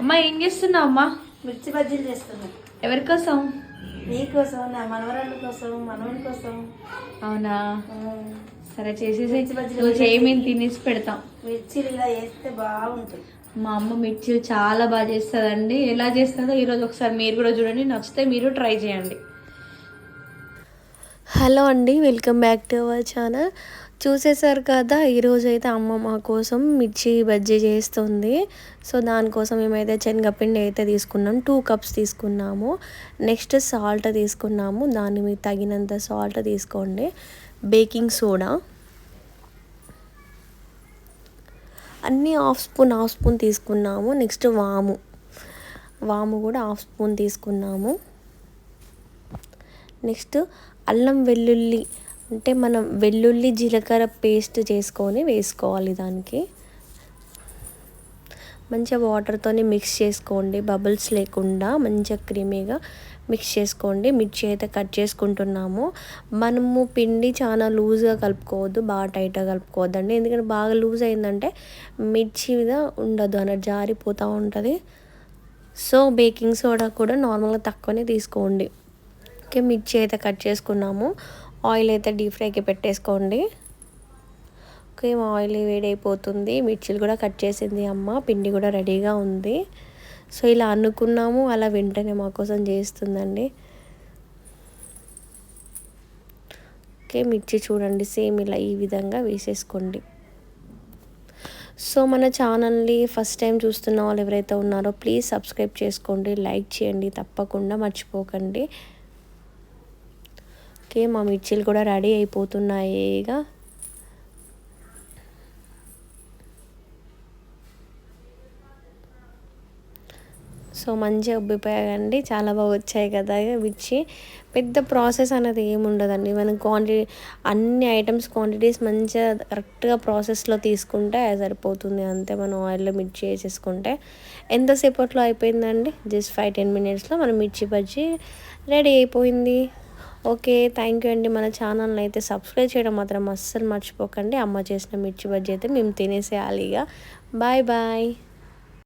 అమ్మా ఏం చేస్తున్నావు అమ్మా మిర్చి బజ్జీలు చేస్తున్నా. ఎవరి కోసం? నీకోసం నా మనవరాళ్ళ కోసం మనవడి కోసం. అవునా? సరే చేసేసి మిర్చి బజ్జీలు నువ్వు చేయి మేము తినేసి పెడతాం. మిర్చీలు ఇలా వేస్తే బాగుంటుంది. మా అమ్మ మిర్చిలు చాలా బాగా చేస్తుందండి. ఎలా చేస్తుందో ఈరోజు ఒకసారి మీరు కూడా చూడండి. నచ్చితే మీరు ట్రై చేయండి. హలో అండి welcome back to our channel. చూసేసారు కదా ఈరోజు అయితే అమ్మ మా కోసం మిర్చి బజ్జీ చేస్తుంది. సో దానికోసం మేమైతే శనగపిండి అయితే తీసుకున్నాం. టూ కప్స్ తీసుకున్నాము. నెక్స్ట్ సాల్ట్ తీసుకున్నాము. దాన్ని మీకు తగినంత సాల్ట్ తీసుకోండి. బేకింగ్ సోడా అన్నీ హాఫ్ స్పూన్ హాఫ్ స్పూన్ తీసుకున్నాము. నెక్స్ట్ వాము. వాము కూడా హాఫ్ స్పూన్ తీసుకున్నాము. నెక్స్ట్ అల్లం వెల్లుల్లి అంటే మనం వెల్లుల్లి జీలకర్ర పేస్ట్ చేసుకొని వేసుకోవాలి దానికి. మంచిగా వాటర్తోని మిక్స్ చేసుకోండి బబుల్స్ లేకుండా మంచిగా క్రీమీగా మిక్స్ చేసుకోండి. మిర్చి అయితే కట్ చేసుకుంటున్నాము. మనము పిండి చాలా లూజ్గా కలుపుకోవద్దు బాగా టైట్గా కలుపుకోవద్దండి. ఎందుకంటే బాగా లూజ్ అయిందంటే మిర్చి మీద ఉండదు అన్నట్టు జారిపోతూ ఉంటుంది. సో బేకింగ్ సోడా కూడా నార్మల్గా తక్కువనే తీసుకోండి. ఓకే మిర్చి అయితే కట్ చేసుకున్నాము. ఆయిల్ అయితే డీప్ ఫ్రైకి పెట్టేసుకోండి. ఓకే ఆయిల్ వేడైపోతుంది. మిర్చిలు కూడా కట్ చేసింది అమ్మ. పిండి కూడా రెడీగా ఉంది. సో ఇలా అనుకున్నాము అలా వెంటనే మా కోసం చేస్తుందండి. ఓకే మిర్చి చూడండి సేమ్ ఇలా ఈ విధంగా వేసేసుకోండి. సో మన ఛానల్ని ఫస్ట్ టైం చూస్తున్న వాళ్ళు ఎవరైతే ఉన్నారో ప్లీజ్ సబ్స్క్రైబ్ చేసుకోండి లైక్ చేయండి తప్పకుండా మర్చిపోకండి. ఓకే మా మిర్చీలు కూడా రెడీ అయిపోతున్నాయి ఇక సో మంచిగా ఉబ్బిపోయాయండి. చాలా బాగా వచ్చాయి కదా మిర్చి. పెద్ద ప్రాసెస్ అనేది ఏమి ఉండదండి. మనం క్వాంటిటీ అన్ని ఐటమ్స్ క్వాంటిటీస్ మంచిగా కరెక్ట్గా ప్రాసెస్లో తీసుకుంటే సరిపోతుంది. అంతే మనం ఆయిల్లో మిర్చి వేసేసుకుంటే. ఎంతసేపట్లో అయిపోయిందండి? జస్ట్ ఫైవ్ టెన్ మినిట్స్లో మనం మిర్చి బజ్జీ రెడీ అయిపోయింది. ఓకే థ్యాంక్ యూ అండి. మన ఛానల్ని అయితే సబ్స్క్రైబ్ చేయడం మాత్రం అస్సలు మర్చిపోకండి. అమ్మ చేసిన మిర్చి బజ్జీ అయితే మేము తినేసేయాలి ఇక. Bye bye.